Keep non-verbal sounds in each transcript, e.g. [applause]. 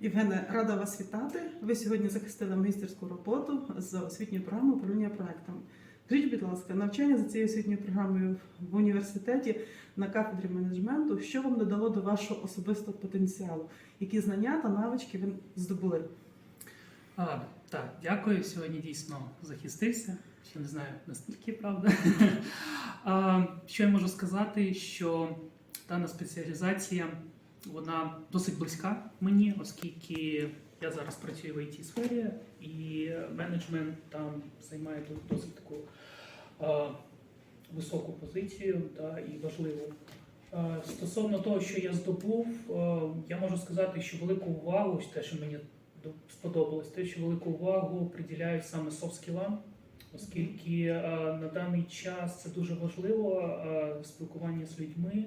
Євгене, рада вас вітати. Ви сьогодні захистили магістерську роботу з освітньої програми управління проектами. Скажіть, будь ласка, навчання за цією освітньою програмою в університеті на кафедрі менеджменту, що вам додало до вашого особистого потенціалу? Які знання та навички ви здобули? А, так, дякую. Сьогодні дійсно захистився. Ще не знаю наскільки правда. [laughs] а, що я можу сказати, що дана спеціалізація вона досить близька мені, оскільки я зараз працюю в it сфері і менеджмент там займає досить таку а, високу позицію та, і важливу. Е, Стосовно того, що я здобув, е, я можу сказати, що велику увагу, те, що мені сподобалось, те, що велику увагу приділяють саме софт-скілам, оскільки е, на даний час це дуже важливо е, спілкування з людьми, е,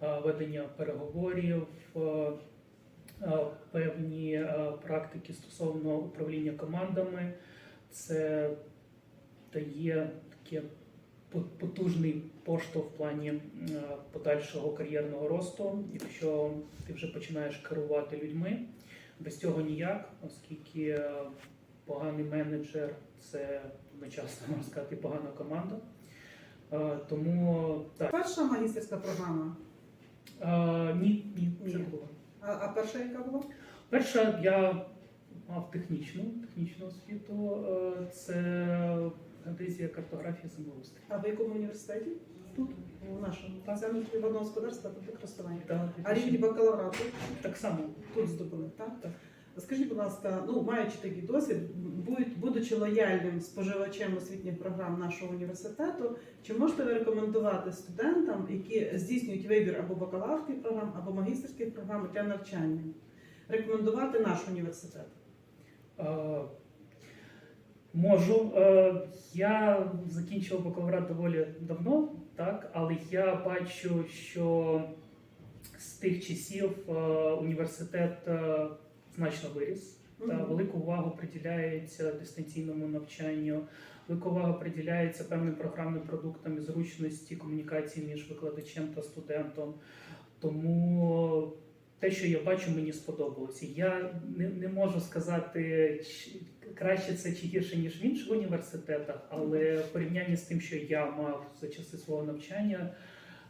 ведення переговорів, е, е, певні е, практики стосовно управління командами. Це дає таке потужний поштовх в плані е, подальшого кар'єрного росту. Якщо ти вже починаєш керувати людьми, без цього ніяк, оскільки е, поганий менеджер це одночасно можна сказати погана команда. Е, Тому так. Перша магістерська програма. Е, Ні, ні, Ні. це було. А, а перша яка була? Перша я мав технічну, технічну освіту. Е, Це геодезія картографія землеустрій. А в якому університеті? Тут, у нашому. Так. Це водного господарства та використання. Так, А рівні бакалаврату так само. тут здобули, так? Так. Скажіть, будь ласка, ну маючи такий досвід, будучи лояльним споживачем освітніх програм нашого університету, чи можете ви рекомендувати студентам, які здійснюють вибір або бакалаврських програм, або магістерських програм для навчання, рекомендувати наш університет? Е, Можу. Е, Я закінчив бакалаврат доволі давно, так, але я бачу, що з тих часів е, університет значно виріс. Та велику увагу приділяється дистанційному навчанню, велика увага приділяється певним програмним продуктам і зручності комунікації між викладачем та студентом. Тому те, що я бачу, мені сподобалося. Я не, не можу сказати, чи- краще це чи гірше, ніж в інших університетах, але в порівнянні з тим, що я мав за часи свого навчання,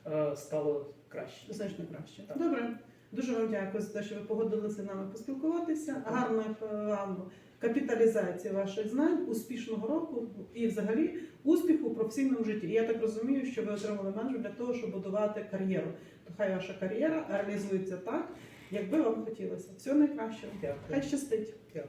е, стало краще. Значно краще. Так. Добре. Дуже вам дякую за те, що ви погодилися з нами поспілкуватися. Гарної вам капіталізації ваших знань, успішного року і взагалі успіху у професійному житті. І я так розумію, що ви отримали менеджер для того, щоб будувати кар'єру. То хай ваша кар'єра реалізується так, як би вам хотілося. Всього найкращого. Дякую. Хай щастить. Дякую.